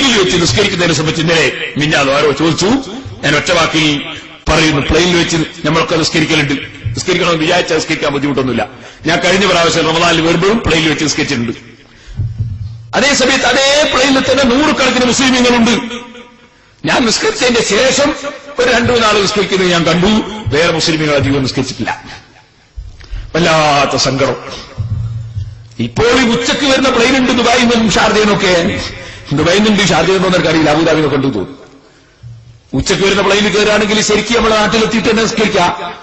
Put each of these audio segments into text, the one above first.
പ്ലെയിനിൽ വെച്ച് നിസ്കരിക്കുന്നതിനെ സംബന്ധിച്ച് ഇന്നലെ മിഞ്ഞാതോ ആരോ ചോദിച്ചു. ഞാൻ ഒറ്റ വാക്കിൽ പറയുന്നു പ്ലെയിനിൽ വെച്ച് നമ്മളൊക്കെ നിസ്കരിക്കലുണ്ട്. നിസ്കരിക്കണമെന്ന് വിചാരിച്ചാൽ നിസ്കരിക്കാൻ ബുദ്ധിമുട്ടൊന്നുമില്ല. ഞാൻ കഴിഞ്ഞ പ്രാവശ്യം റമദാനിൽ വരുമ്പോഴും പ്ലെയിനിൽ വെച്ച് നിസ്കരിച്ചിട്ടുണ്ട്. അതേ സമയത്ത് അതേ പ്ലെയിനിൽ തന്നെ നൂറുകണക്കിന് മുസ്ലിമീങ്ങളുണ്ട്. ഞാൻ നിസ്കരിച്ചതിന്റെ ശേഷം ഒരു രണ്ടു നാൾ നിസ്കരിക്കുന്നത് ഞാൻ കണ്ടു. വേറെ മുസ്ലിമീങ്ങൾ അധികം നിസ്കരിച്ചിട്ടില്ല. വല്ലാത്ത സങ്കടം. ഇപ്പോൾ ഈ ഉച്ചയ്ക്ക് വരുന്ന പ്ലെയിൻ ഉണ്ട് ദുബായിൽ നിന്നും ഷാർജയിനൊക്കെ നിന്നുണ്ട് ഷാർജയിൽ നിന്നും എനിക്കറിയില്ല അബുദാബിനെ കണ്ടു തോന്നുന്നു ഉച്ചയ്ക്ക് വരുന്ന പ്ലെയിനിൽ കയറുകയാണെങ്കിൽ ശരിക്കും നമ്മുടെ നാട്ടിലെത്തിയിട്ട് തന്നെ നിസ്കരിക്കാം.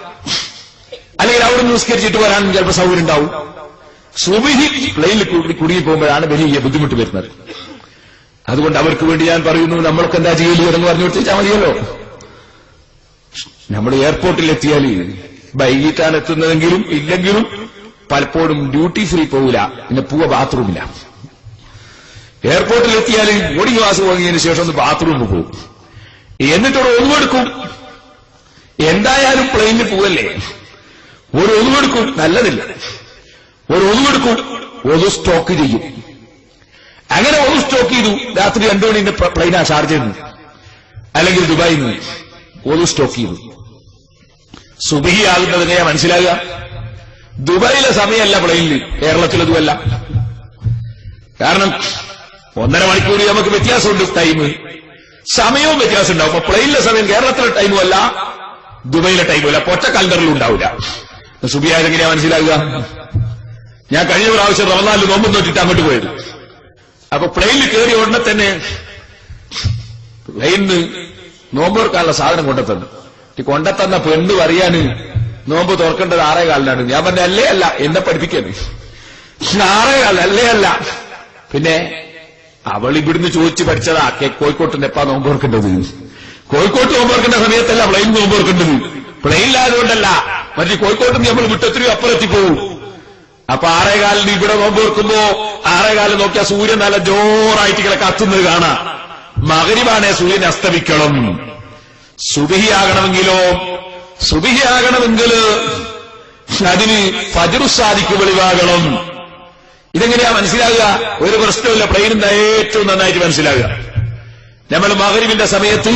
അല്ലെങ്കിൽ അവിടെ നിസ്കരിച്ചിട്ട് വരാൻ ചിലപ്പോൾ സൗകര്യം ഉണ്ടാവും. സുബിഹി പ്ലെയിനിൽ കുടി- കുടുങ്ങി പോകുമ്പോഴാണ് വലിയ ബുദ്ധിമുട്ട് വരുന്നത്. അതുകൊണ്ട് അവർക്ക് വേണ്ടി ഞാൻ പറയുന്നു നമ്മൾക്ക് എന്താ ചെയ്യലിയോ എന്ന് പറഞ്ഞു കൊടുത്താൽ മതിയല്ലോ. നമ്മൾ എയർപോർട്ടിൽ എത്തിയാൽ വൈകിട്ടാണ് എത്തുന്നതെങ്കിലും ഇല്ലെങ്കിലും പലപ്പോഴും ഡ്യൂട്ടി ഫ്രീ പോകില്ല പിന്നെ പൂവ ബാത്റൂമില്ല എയർപോർട്ടിൽ എത്തിയാൽ ബോർഡിംഗ് പാസ് വാങ്ങിയതിനു ശേഷം ഒന്ന് ബാത്റൂമിൽ പോകും എന്നിട്ടൊരു ഒതുവെടുക്കും എന്തായാലും പ്ലെയിനിൽ പോവല്ലേ? ഒരു ഒതുവെടുക്കും നല്ലതില്ല. ഒരു ഒതുവെടുക്കും ഒതു സ്റ്റോക്ക് ചെയ്യും. അങ്ങനെ ഒതു സ്റ്റോക്ക് ചെയ്തു രാത്രി രണ്ടു മണിന്റെ പ്ലെയിനാ ചാർജ് നിന്ന് അല്ലെങ്കിൽ ദുബായിൽ നിന്ന് ഒതു സ്റ്റോക്ക് ചെയ്തു. സുബിഹി ആകുന്നത് എങ്ങനെയാ മനസ്സിലാകുക. ദുബായിലെ സമയമല്ല പ്ലെയിനിൽ കേരളത്തിലതുമല്ല. കാരണം ഒന്നര മണിക്കൂർ നമുക്ക് വ്യത്യാസമുണ്ട് ടൈം സമയവും വ്യത്യാസം ഉണ്ടാവും അപ്പൊ പ്ലെയിനിലെ സമയം കേരളത്തിലെ ടൈമും അല്ല ദുബൈയിലെ ടൈമും അല്ല. പൊറ്റ കലണ്ടറിലും ഉണ്ടാവില്ല. സുബിയായത് മനസ്സിലാകുക ഞാൻ കഴിഞ്ഞ പ്രാവശ്യം റമദാനിൽ നോമ്പ് നോക്കിയിട്ട് അങ്ങോട്ട് പോയത്. അപ്പൊ പ്ലെയിനിൽ കയറിയ ഉടനെ തന്നെ പ്ലെയിനിന് നോമ്പ് തുറക്കാനുള്ള സാധനം കൊണ്ടെത്തന്നു. കൊണ്ടെത്തന്ന പെണ്ണ് പറയാന് നോമ്പ് തുറക്കേണ്ടത് ആറേ കാലിനാണ്. ഞാൻ പറഞ്ഞ അല്ലേ അല്ല എന്നെ പഠിപ്പിക്കാന് ആറേ കാലം അല്ലേ അല്ല. പിന്നെ അവൾ ഇവിടുന്ന് ചോദിച്ച് പഠിച്ചതാ കോഴിക്കോട്ടിന്റെ എപ്പാ നോമ്പ് തുറക്കേണ്ടത് കോഴിക്കോട്ട് നോമ്പ് തുറക്കേണ്ട സമയത്തല്ല പ്ലെയിൻ നോമ്പ് തുറക്കേണ്ടത് പ്ലെയിനിലായതുകൊണ്ടല്ല മറ്റേ കോഴിക്കോട്ട് നമ്മൾ വിട്ടെത്രയോ അപ്പുറത്തി പോകും അപ്പൊ ആറേകാലിന് ഇവിടെ നോമ്പ് വെക്കുമ്പോ ആറേകാലം നോക്കിയാൽ സൂര്യൻ നല്ല ജോറായിട്ട് ഇങ്ങനെ കത്തുന്നത് കാണാം. മകരിവാണേ സൂര്യൻ അസ്തമിക്കണം. സുബിഹിയാകണമെങ്കിലോ? സുബിഹിയാകണമെങ്കിൽ അതിന് ഫജറുസാദിക്ക് വെളിവാകണം. ഇതെങ്ങനെയാ മനസ്സിലാകുക? ഒരു പ്രശ്നമില്ല പ്ലെയിനിന്റെ ഏറ്റവും നന്നായിട്ട് മനസ്സിലാകുക. നമ്മൾ മകരിവിന്റെ സമയത്ത്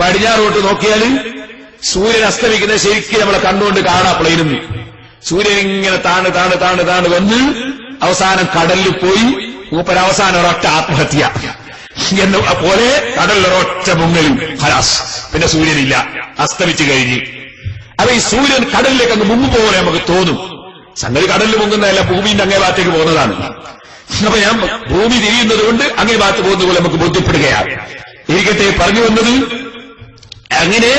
പടിഞ്ഞാറോട്ട് നോക്കിയാൽ സൂര്യൻ അസ്തമിക്കുന്ന ശരിക്കും നമ്മളെ കണ്ണുകൊണ്ട് കാണാം പ്ലെയിനിൽ നിന്ന് സൂര്യൻ ഇങ്ങനെ താണ് താണ് താണ് താണ് വന്ന് അവസാനം കടലിൽ പോയി മൂപ്പര അവസാനം ഒരൊറ്റ ആത്മഹത്യ. പോലെ കടലിലൊരൊറ്റ മുങ്ങലും ഹലാസ് പിന്നെ സൂര്യനില്ല. അസ്തമിച്ചു കഴിഞ്ഞ്. അപ്പൊ ഈ സൂര്യൻ കടലിലേക്ക് അങ്ങ് മുങ്ങുമ്പോ പോലെ നമുക്ക് തോന്നും. സംഗതി കടലിൽ പൊങ്ങുന്നതല്ല ഭൂമിന്റെ അങ്ങേ ഭാഗത്തേക്ക് പോകുന്നതാണ്. അപ്പൊ ഞാൻ ഭൂമി തിരിയുന്നത് കൊണ്ട് അങ്ങേ ഭാഗത്ത് പോകുന്ന പോലെ നമുക്ക് ബോധ്യപ്പെടുകയാണ്. ഇരിക്കട്ടെ പറഞ്ഞു വന്നത് അങ്ങനെ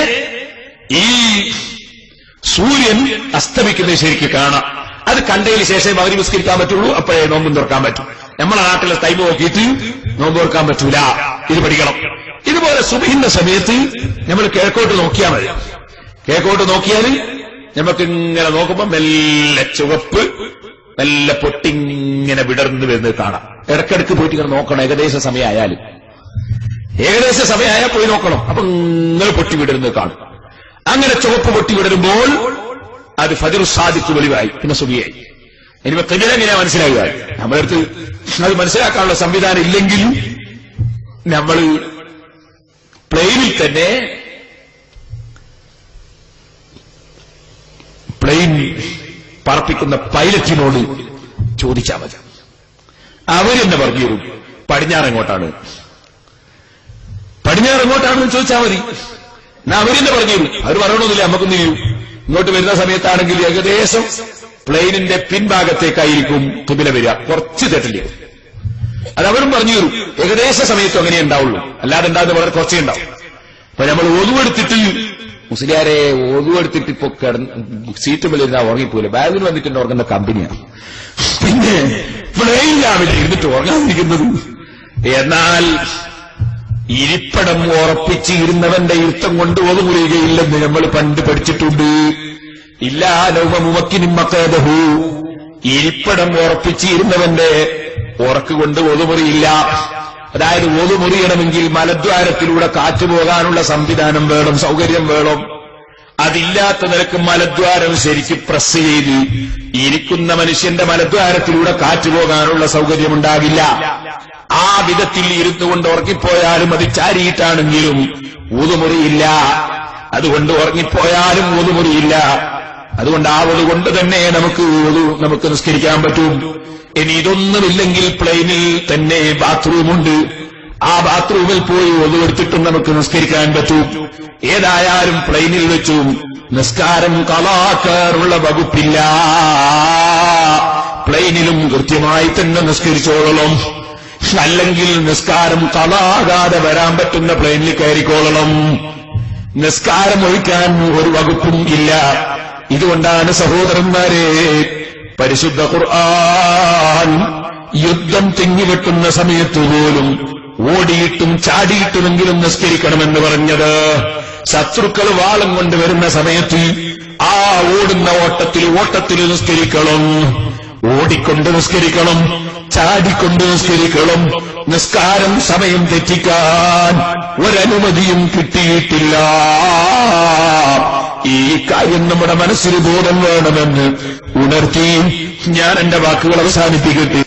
ഈ സൂര്യൻ അസ്തമിക്കുന്നത് ശരിക്ക് കാണാം. അത് കണ്ടതിന് ശേഷം മകരി വിസ്കരിക്കാൻ പറ്റുള്ളൂ അപ്പോഴേ നോമ്പും തുറക്കാൻ പറ്റും. നമ്മളെ നാട്ടിലെ ടൈം നോക്കിയിട്ട് നോമ്പ് തുറക്കാൻ പറ്റൂല. ഇത് പഠിക്കണം. ഇതുപോലെ സുബിഹിന്റെ സമയത്ത് നമ്മൾ കിഴക്കോട്ട് നോക്കിയാൽ മതി. കിഴക്കോട്ട് നോക്കിയാൽ നമുക്ക് ഇങ്ങനെ നോക്കുമ്പോ മെല്ലെ ചുവപ്പ് നല്ല പൊട്ടിങ്ങനെ വിടർന്ന് വരുന്നത് കാണാം. ഇടക്കിടക്ക് പോയിട്ട് ഇങ്ങനെ നോക്കണം ഏകദേശ സമയമായാലും. ഏകദേശ സമയമായാൽ പോയി നോക്കണം അപ്പൊ ഇങ്ങനെ പൊട്ടി വിടരുന്നത് കാണും. അങ്ങനെ ചുവപ്പ് പൊട്ടി വിടരുമ്പോൾ അത് ഫതിർ സാദിക്ക് വെളിവായി പിന്നെ സുഖിയായി. ഇനിയിപ്പോ കിബില എങ്ങനെയാ മനസ്സിലാകുക നമ്മുടെ അടുത്ത് അത് മനസ്സിലാക്കാനുള്ള സംവിധാനം ഇല്ലെങ്കിൽ നമ്മൾ പ്ലെയിനിൽ തന്നെ പ്ലെയിൻ പറപ്പിക്കുന്ന പൈലറ്റിനോട് ചോദിച്ചാൽ മതി. അവരെന്നെ പറഞ്ഞു തരും. പടിഞ്ഞാറെങ്ങോട്ടാണ് പടിഞ്ഞാറ് എങ്ങോട്ടാണെന്ന് ചോദിച്ചാൽ മതി. എന്നാ അവരെന്നെ പറഞ്ഞു അവർ പറയണമെന്നില്ല നമുക്കൊന്നും ഇങ്ങോട്ട് വരുന്ന സമയത്താണെങ്കിൽ ഏകദേശം പ്ലെയിനിന്റെ പിൻഭാഗത്തേക്കായിരിക്കും തുബില വരിക. കുറച്ച് തെറ്റില്ല? അത് അവരും പറഞ്ഞു തരും. ഏകദേശ സമയത്ത് അങ്ങനെ ഉണ്ടാവുള്ളൂ. അല്ലാതെ ഉണ്ടാകുന്ന വളരെ കുറച്ചേ ഉണ്ടാവും. അപ്പൊ നമ്മൾ ഒതുവെടുത്തിട്ട് മുസ്ലിയാരെ ഒഴിവെടുത്തിട്ട് ഇപ്പൊ സീറ്റ് മേലിരുന്നാ ഉറങ്ങിപ്പോയില്ല ബാഗിൽ വന്നിട്ടുണ്ട് ഉറങ്ങുന്ന കമ്പനിയാണ് പിന്നെ പ്ലെയിനിലാവില്ല ഇരുന്നിട്ട് ഉറങ്ങാതിരിക്കുന്നത്. എന്നാൽ ഇരിപ്പടം ഉറപ്പിച്ച് ഇരുന്നവന്റെ ഇരുത്തം കൊണ്ട് ഒതുങ്ങുകയില്ലെന്ന് നമ്മൾ പണ്ട് പഠിച്ചിട്ടുണ്ട്. ഇല്ലാ നൗമമുമക്കിനും മക്കേദഹു ഇരിപ്പടം ഉറപ്പിച്ചിരുന്നവന്റെ ഉറക്ക് കൊണ്ട് ഒതുമുറിയില്ല അതായത് ഓതു മുറിയണമെങ്കിൽ മലദ്വാരത്തിലൂടെ കാറ്റ് പോകാനുള്ള സംവിധാനം വേണം സൗകര്യം വേണം. അതില്ലാത്ത നിലയ്ക്ക് മലദ്വാരം ശരിക്ക് പ്രസ് ചെയ്ത് ഇരിക്കുന്ന മനുഷ്യന്റെ മലദ്വാരത്തിലൂടെ കാറ്റ് പോകാനുള്ള സൗകര്യമുണ്ടാകില്ല. ആ വിധത്തിൽ ഇരുന്നു കൊണ്ട് ഉറങ്ങിപ്പോയാലും അത് ചാരിയിട്ടാണെങ്കിലും ഊതുമുറിയില്ല അതുകൊണ്ട് ഉറങ്ങിപ്പോയാലും ഊതുമുറിയില്ല അതുകൊണ്ട് ആ ഒതു കൊണ്ട് തന്നെ നമുക്ക് നമുക്ക് നിസ്കരിക്കാൻ പറ്റും. ഇനി ഇതൊന്നുമില്ലെങ്കിൽ പ്ലെയിനിൽ തന്നെ ബാത്റൂമുണ്ട് ആ ബാത്റൂമിൽ പോയി ഒതുവെടുത്തിട്ടും നമുക്ക് നിസ്കരിക്കാൻ പറ്റൂ. ഏതായാലും പ്ലെയിനിൽ വെച്ചും. നിസ്കാരം കലാക്കാറുള്ള വകുപ്പില്ല. പ്ലെയിനിലും കൃത്യമായി തന്നെ നിസ്കരിച്ചോളണം. അല്ലെങ്കിൽ നിസ്കാരം കലാകാതെ വരാൻ പറ്റുന്ന പ്ലെയിനിൽ കയറിക്കോളണം. നിസ്കാരം ഒഴിക്കാൻ ഒരു വകുപ്പും ഇല്ല. ഇതുകൊണ്ടാണ് സഹോദരന്മാരെ പരിശുദ്ധ ഖുർആൻ യുദ്ധം തിങ്ങിവെട്ടുന്ന സമയത്ത് പോലും ഓടിയിട്ടും ചാടിയിട്ടുമെങ്കിലും നിസ്കരിക്കണമെന്ന് പറഞ്ഞത് ശത്രുക്കൾ വാളം കൊണ്ടുവരുന്ന സമയത്ത് ആ ഓടുന്ന ഓട്ടത്തിൽ ഓട്ടത്തിൽ നിസ്കരിക്കണം. ഓടിക്കൊണ്ട് നിസ്കരിക്കണം. ചാടിക്കൊണ്ട് നിസ്കരിക്കണം. നിസ്കാരം സമയം തെറ്റിക്കാൻ ഒരനുമതിയും കിട്ടിയിട്ടില്ല. ഈ കാര്യം നമ്മുടെ മനസ്സിൽ ബോധം വേണമെന്ന് ഉണർത്തി ഞാൻ എന്റെ വാക്കുകൾ അവസാനിപ്പിക്കട്ടെ.